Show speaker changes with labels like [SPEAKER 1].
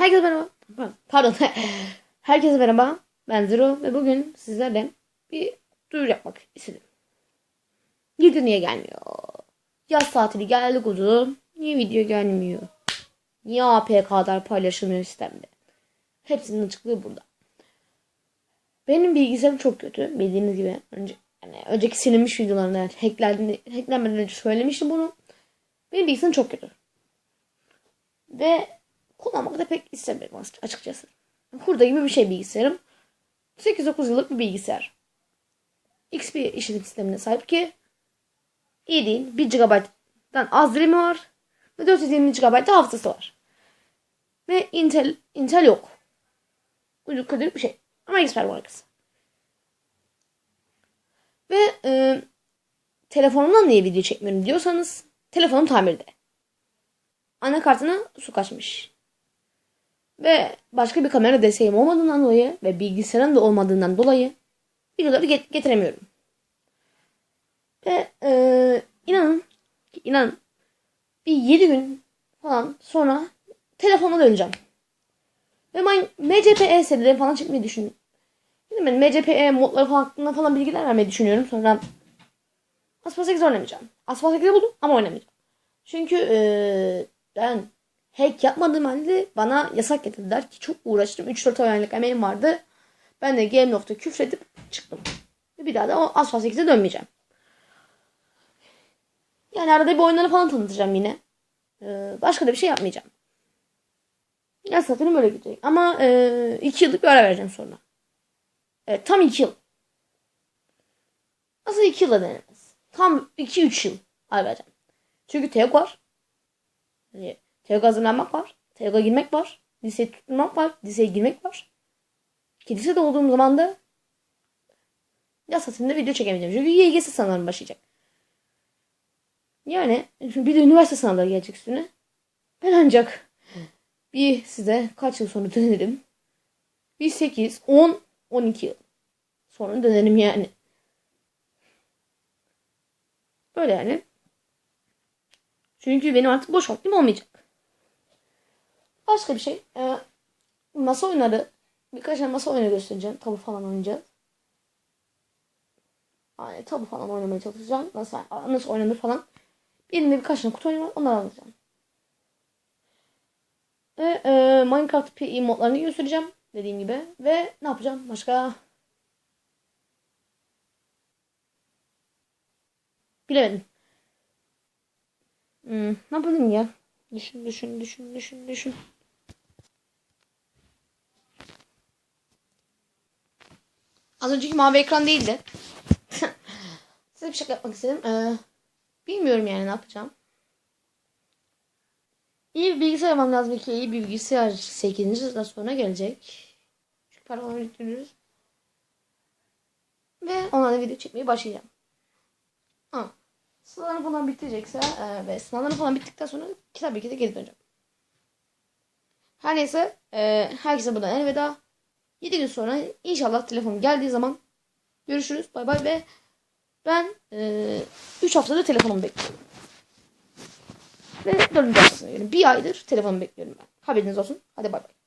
[SPEAKER 1] Herkese merhaba. Pardon. Herkese merhaba. Ben Zero ve bugün sizlerle bir duyuru yapmak istedim. Video niye gelmiyor? Yaz tatili geldi kuzu. Niye video gelmiyor? Niye APK'lar paylaşılmıyor sistemde? Hepsinin açıklığı burada. Benim bilgisayarım çok kötü. Bildiğiniz gibi önce yani önceki silinmiş videolarında yani hacklenmeden önce söylemiştim bunu. Benim bilgisayarım çok kötü. Ve kullanmak da pek istemiyorum açıkçası. Hurda gibi bir şey bilgisayarım. 8-9 yıllık bir bilgisayar. XP işletim sistemine sahip ki iyi değil. 1 GB'dan az RAM'i var. Ve 420 GB hafızası var. Ve Intel Intel yok. Ucuk kadar bir şey. Ama XP markası. Ve e, telefonumdan niye video çekmiyorum diyorsanız telefonum tamirde. Anakartına su kaçmış. Ve başka bir kamera desteğim olmadığından dolayı ve bilgisayarın da olmadığından dolayı videoları get- getiremiyorum. Ve e, inanın, inanın bir 7 gün falan sonra telefona döneceğim. Ve ben MCPE serileri falan çekmeyi düşünüyorum. Ben MCPE modları falan hakkında falan bilgiler vermeyi düşünüyorum. Sonra Asphalt 8 oynamayacağım. Asphalt 8'i buldum ama oynamayacağım. Çünkü e, ben hack yapmadığım halde bana yasak getirdiler ki çok uğraştım. 3-4 aylık emeğim vardı. Ben de Game Loft'a küfredip çıktım. Bir daha da o Asphalt 8'e dönmeyeceğim. Yani arada bir oyunları falan tanıtacağım yine. Ee, başka da bir şey yapmayacağım. Ya satırım böyle gidecek. Ama 2 e, iki yıllık bir ara vereceğim sonra. Evet tam 2 yıl. Nasıl 2 yıla denemez? Tam 2-3 yıl ara vereceğim. Çünkü TEOG var. Yani TEOG hazırlanmak var. TEOG'a girmek var. Liseye tutmak var. Liseye girmek var. Ki lisede olduğum zaman da yaz tatilinde video çekemeyeceğim. Çünkü YGS sınavları başlayacak. Yani bir de üniversite sınavları gelecek üstüne. Ben ancak bir size kaç yıl sonra dönerim. Bir 8, 10, 12 yıl sonra dönerim yani. Böyle yani. Çünkü benim artık boş vaktim olmayacak. Başka bir şey. E, masa oyunları. Birkaç tane masa oyunu göstereceğim. Tabu falan oynayacağız. Yani tabu falan oynamaya çalışacağım. Nasıl, nasıl oynanır falan. Elimde birkaç tane kutu oyunu var. Onları alacağım. Ve e, Minecraft PE modlarını göstereceğim. Dediğim gibi. Ve ne yapacağım? Başka... Bilemedim. Hmm, ne yapalım ya? Düşün, düşün, düşün, düşün, düşün. Az önceki mavi ekran değildi. Size bir şey yapmak istedim. Ee, bilmiyorum yani ne yapacağım. İyi bir bilgisayar almam lazım ki iyi bir bilgisayar 8. yıldan sonra gelecek. Çünkü paraları biriktiriyoruz. Ve onlarla video çekmeye başlayacağım. Ha. Sınavlarım falan bitecekse e, ve sınavlarım falan bittikten sonra tabii ki de geri döneceğim. Her neyse e, herkese buradan elveda. 7 gün sonra inşallah telefon geldiği zaman görüşürüz. Bay bay ve ben e, 3 haftadır telefonumu bekliyorum. Ve 4. haftasına bir aydır telefonumu bekliyorum ben. Haberiniz olsun. Hadi bay bay.